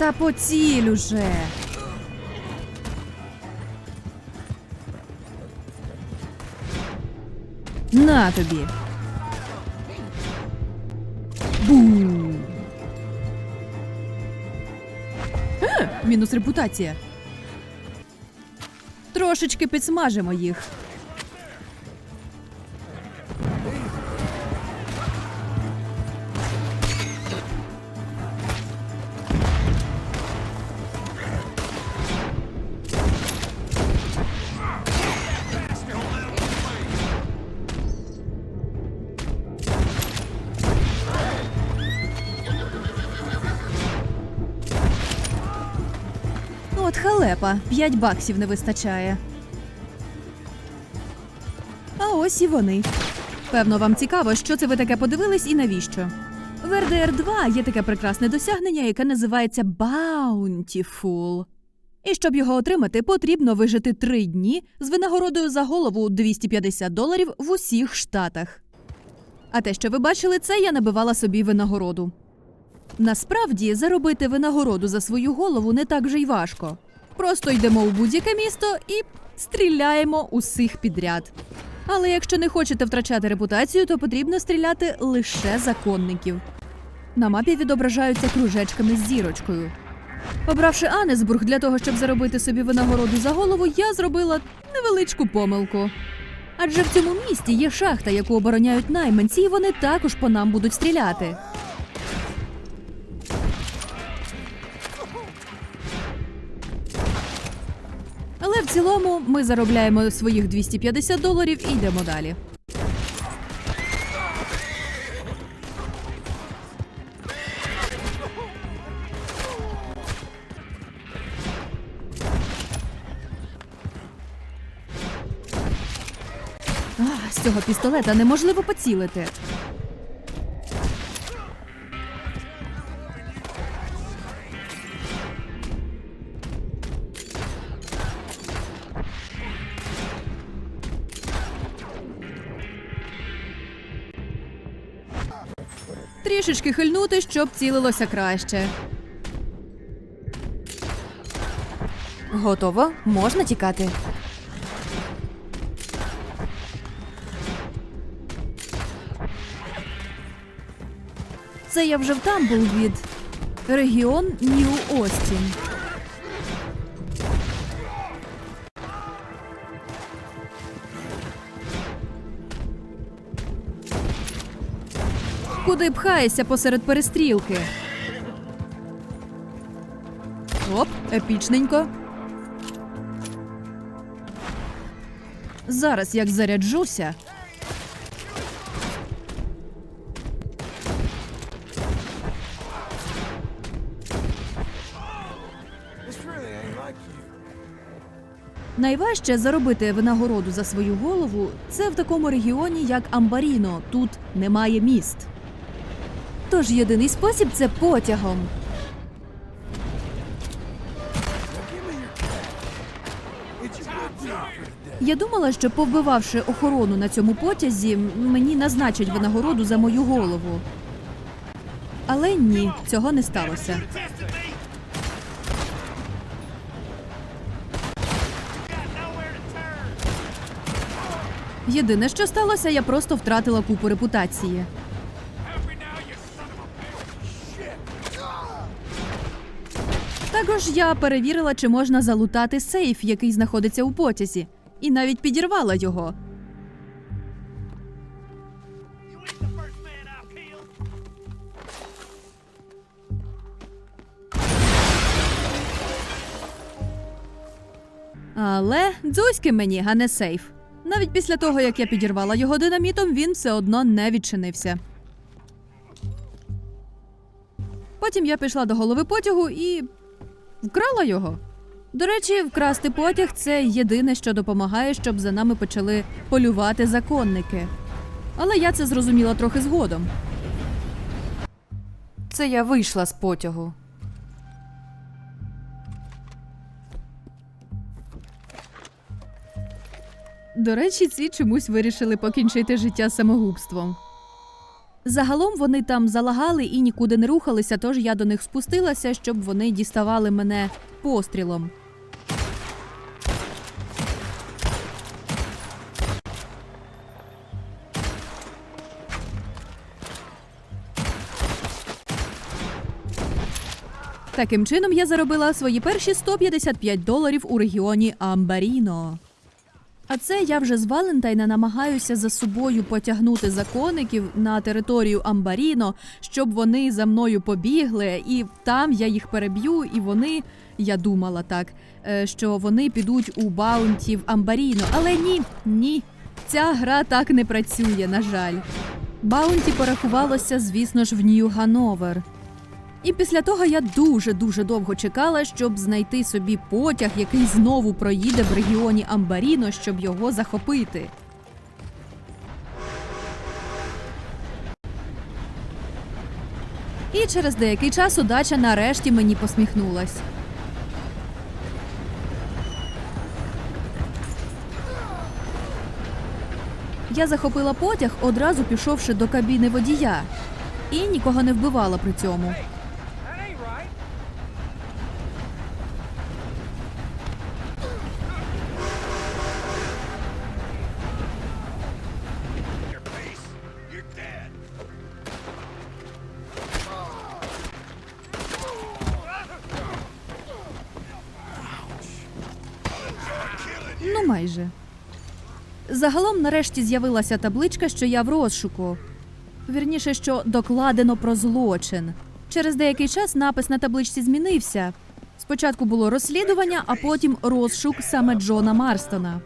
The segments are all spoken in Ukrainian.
Та поціль уже. На тобі. Бу. Е, мінус репутація. Трошечки підсмажимо їх. Халепа, 5 баксів не вистачає. А ось і вони. Певно, вам цікаво, що це ви таке подивились і навіщо. В RDR 2 є таке прекрасне досягнення, яке називається Bountiful. І щоб його отримати, потрібно вижити три дні з винагородою за голову 250 доларів в усіх штатах. А те, що ви бачили, це я набивала собі винагороду. Насправді заробити винагороду за свою голову не так вже й важко. Просто йдемо у будь-яке місто і стріляємо усіх підряд. Але якщо не хочете втрачати репутацію, то потрібно стріляти лише законників. На мапі відображаються кружечками з зірочкою. Обравши Анесбург для того, щоб заробити собі винагороду за голову, я зробила невеличку помилку. Адже в цьому місті є шахта, яку обороняють найманці, і вони також по нам будуть стріляти. Цілому ми заробляємо своїх 250 доларів і йдемо далі. З цього пістолета неможливо поцілити. Трішечки хильнути, щоб цілилося краще. Готово? Можна тікати? Це я вже в Тамблвід. Регіон Нью Остін. Куди пхаєшся посеред перестрілки? Оп, епічненько. Зараз як заряджуся. Найважче заробити винагороду за свою голову це в такому регіоні, як Амбаріно. Тут немає міст. Тож єдиний спосіб це потягом. Я думала, що повбивавши охорону на цьому потязі, мені назначать винагороду за мою голову. Але ні, цього не сталося. Єдине, що сталося, я просто втратила купу репутації. Також я перевірила, чи можна залутати сейф, який знаходиться у потязі, і навіть підірвала його. Але дзузьки мені, а не сейф. Навіть після того, як я підірвала його динамітом, він все одно не відчинився. Потім я пішла до голови потягу і вкрала його. До речі, вкрасти потяг це єдине, що допомагає, щоб за нами почали полювати законники. Але я це зрозуміла трохи згодом. Це я вийшла з потягу. До речі, ці чомусь вирішили покінчити життя самогубством. Загалом вони там залагали і нікуди не рухалися, тож я до них спустилася, щоб вони діставали мене пострілом. Таким чином я заробила свої перші 155 доларів у регіоні Амбаріно. А це я вже з Валентайна намагаюся за собою потягнути законників на територію Амбаріно, щоб вони за мною побігли, і там я їх переб'ю, і вони, я думала так, е, що вони підуть у баунті в Амбаріно. Але ні, ні, ця гра так не працює, на жаль. Баунті порахувалося, звісно ж, в Нью-Гановер. І після того я дуже дуже довго чекала, щоб знайти собі потяг, який знову проїде в регіоні Амбаріно, щоб його захопити. І через деякий час удача нарешті мені посміхнулась. Я захопила потяг, одразу пішовши до кабіни водія, і нікого не вбивала при цьому. Майже. Загалом нарешті з'явилася табличка, що я в розшуку. Вірніше, що докладено про злочин. Через деякий час напис на табличці змінився. Спочатку було розслідування, а потім розшук саме Джона Марстона.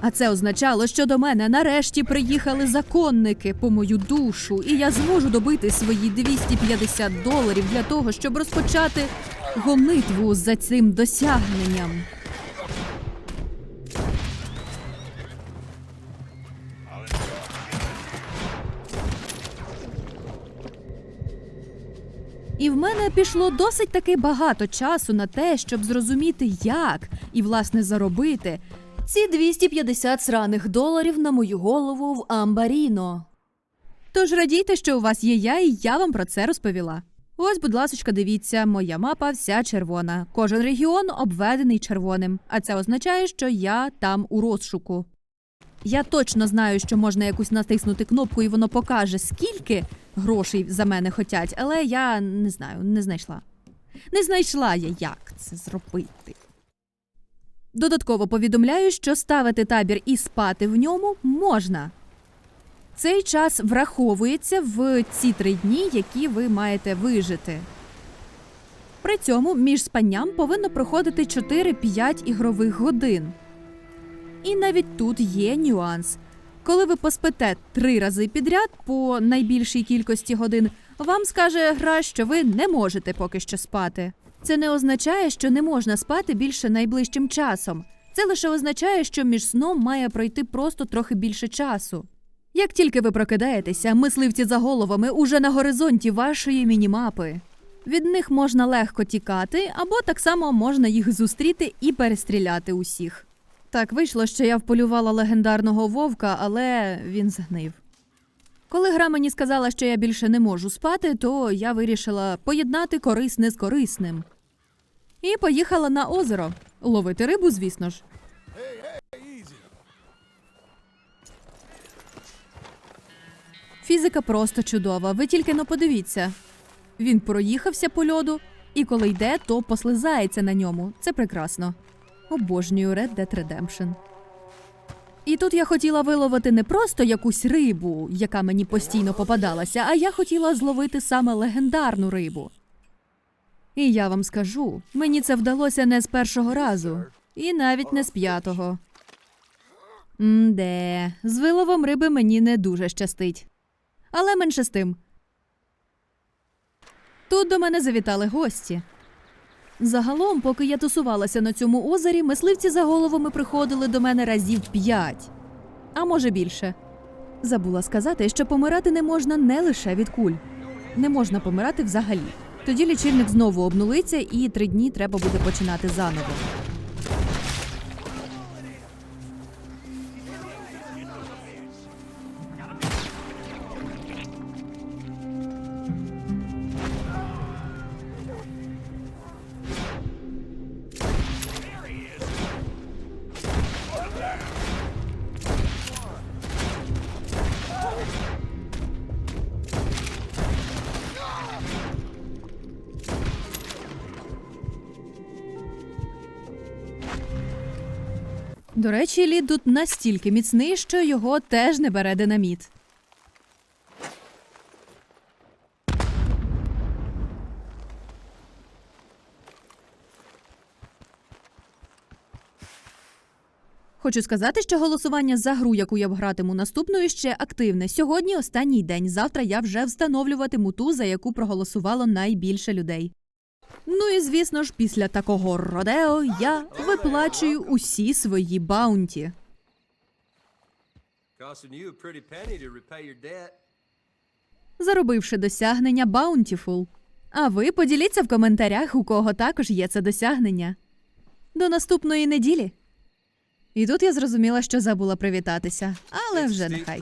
А це означало, що до мене нарешті приїхали законники по мою душу, і я зможу добити свої 250 доларів для того, щоб розпочати гонитву за цим досягненням. Мене пішло досить таки багато часу на те, щоб зрозуміти, як і власне заробити ці 250 сраних доларів на мою голову в Амбаріно. Тож радійте, що у вас є я, і я вам про це розповіла. Ось, будь ласочка, дивіться, моя мапа вся червона. Кожен регіон обведений червоним, а це означає, що я там у розшуку. Я точно знаю, що можна якусь натиснути кнопку, і воно покаже, скільки грошей за мене хотять, але я не знаю, не знайшла. Не знайшла я, як це зробити. Додатково повідомляю, що ставити табір і спати в ньому можна. Цей час враховується в ці три дні, які ви маєте вижити. При цьому між спанням повинно проходити 4-5 ігрових годин. І навіть тут є нюанс. Коли ви поспите три рази підряд по найбільшій кількості годин, вам скаже гра, що ви не можете поки що спати. Це не означає, що не можна спати більше найближчим часом. Це лише означає, що між сном має пройти просто трохи більше часу. Як тільки ви прокидаєтеся, мисливці за головами уже на горизонті вашої мінімапи. Від них можна легко тікати, або так само можна їх зустріти і перестріляти усіх. Так вийшло, що я вполювала легендарного вовка, але він згнив. Коли гра мені сказала, що я більше не можу спати, то я вирішила поєднати корисне з корисним. І поїхала на озеро. Ловити рибу, звісно ж. Фізика просто чудова. Ви тільки но подивіться. Він проїхався по льоду, і коли йде, то послизається на ньому. Це прекрасно. Обожнюю Red Dead Redemption. І тут я хотіла виловити не просто якусь рибу, яка мені постійно попадалася, а я хотіла зловити саме легендарну рибу. І я вам скажу, мені це вдалося не з першого разу, і навіть не з п'ятого. Мде, з виловом риби мені не дуже щастить. Але менше з тим. Тут до мене завітали гості. Загалом, поки я тусувалася на цьому озері, мисливці за головами приходили до мене разів п'ять, а може більше. Забула сказати, що помирати не можна не лише від куль, не можна помирати взагалі. Тоді лічильник знову обнулиться, і три дні треба буде починати заново. До речі, лід тут настільки міцний, що його теж не бере динаміт. Хочу сказати, що голосування за гру, яку я гратиму наступною, ще активне. Сьогодні останній день. Завтра я вже встановлюватиму ту, за яку проголосувало найбільше людей. Ну і звісно ж, після такого родео я виплачую усі свої баунті. Заробивши досягнення Bountiful. А ви поділіться в коментарях, у кого також є це досягнення. До наступної неділі. І тут я зрозуміла, що забула привітатися, але вже нехай.